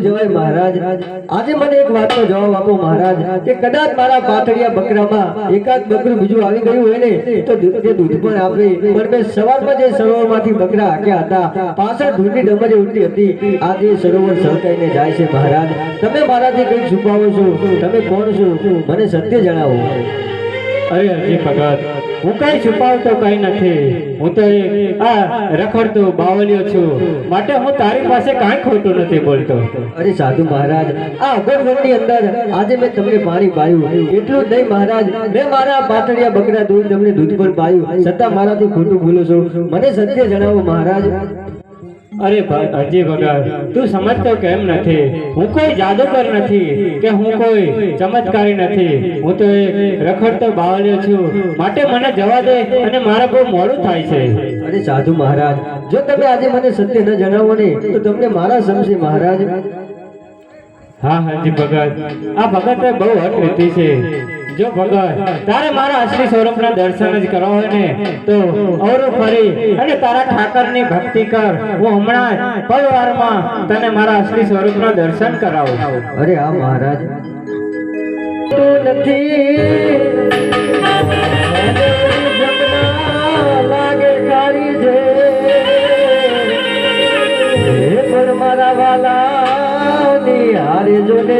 જવાય મહારાજ. આજે આપો મહારાજ કદાચ બકરામાં એકાદ બકરું બીજું આવી ગયું હોય તો દૂધ પણ આપે પણ મેં સરોવરમાંથી બકરા હતા, પાછળ ડમરી ઉડતી હતી. આજે સરોવર સળકાઈને જાય છે મહારાજ. તમે મારાથી કંઈક છુપાવો છો? તમે કોણ છો? મને સત્ય જણાવો. અરે છુપાવતો કઈ નથી. હું તો રખડતો બાવલિયો છું. માટે હું તારી પાસે કાંઈ ખોટું નથી બોલતો. અરે સાધુ મહારાજ, આ અગરવનની અંદર આજે મેં તમને પાણી પાયું. એટલું જ મહારાજ મારા પાટડિયા બકરા દૂધ તમને દૂધ પર પાયું. છતાં મારાથી ખોટું બોલો છો. મને સત્ય જણાવો મહારાજ. અરે અરજી ભગત તું સમજતો કેમ નથી? હું કોઈ જાદુગર નથી કે હું કોઈ ચમત્કારી નથી. હું તો એક રખડતો બાવલિયો છું. માટે મને જવા દે અને મારે બહુ મોડું થાય છે. અરે સાધુ મહારાજ જો તમે આજે મને સત્ય ન જણાવો ને તો તમને મારા સમજે મહારાજ. હા હાજી ભગત. આ ભગત બહુ હઠ છે. જો ભગત તારે મારા અસલી સ્વરૂપના દર્શન જ કરવા હોય ને તો અવરું ફરી અને તારા ઠાકરની ભક્તિ કર. હું હમણાં જ પલવારમાં તને મારા અસલી સ્વરૂપના દર્શન કરાવું અરે આ મહારાજ. તું નથી. લાગે કારી છે મારા વાલા નિહારે જો ને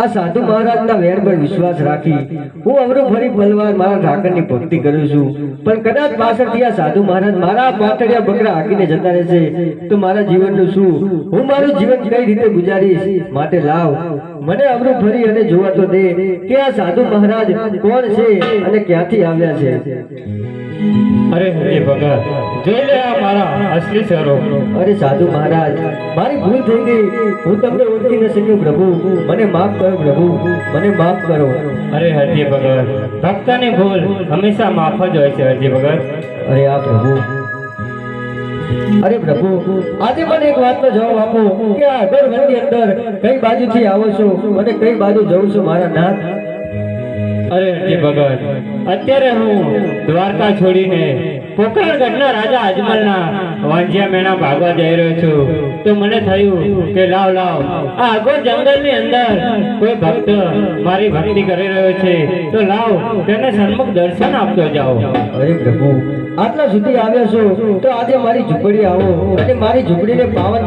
આ સાધુ મહારાજના વેર પર વિશ્વાસ રાખી હું અવરું ફરી પલવાર મારા ઠાકરની ભક્તિ કરું છું. પણ કદાચ પાછળથી આ સાધુ મહારાજ મારા પાતળિયા બકરા હાકીને જતા રહેશે તો મારા જીવનનું શું? હું મારું જીવન કઈ રીતે ગુજારીશ? માટે લાવ. મને અવરું ફરી અને જોવા તો દે કે આ સાધુ મહારાજ કોણ છે અને ક્યાંથી આવ્યા છે. અરે હે ભગત જોઈ લે આ મારા અસલી ચહેરો અરે સાધુ મહારાજ મારી ભૂલ થઈ ગઈ. હું તમને ઓળખી ન શક્યો પ્રભુ. મને માફ કરો પ્રભુ મને માફ કરો. અરે હરજી ભગત ભક્તની ભૂલ હંમેશા માફ જ હોય છે હરજી ભગત. અરે આ પ્રભુ. અરે પ્રભુ આજે મને એક વાતનો જવાબ આપો કે આ અગરવનની અંદર કઈ બાજુથી આવો છો? અને કઈ બાજુ જઉં છું મારા નાથ? અરે હરજી ભગત અત્યારે હું દ્વારકા છોડીને પોકરણગઢના રાજા અજમલના વાંજિયા મેણા ભાગવા જઈ રહ્યો છું. તો મને થયું કે લાવ લાવ. આ અઘોર જંગલની અંદર કોઈ ભક્ત મારી ભક્તિ કરી રહ્યો છે. તો લાવ, તેને સન્મુખ દર્શન આપતો જાઓ. અરે પ્રભુ, આટલા સુધી આવ્યા છો, તો આજે મારી ઝૂંપડી આવો. અને મારી ઝૂંપડીને પાવન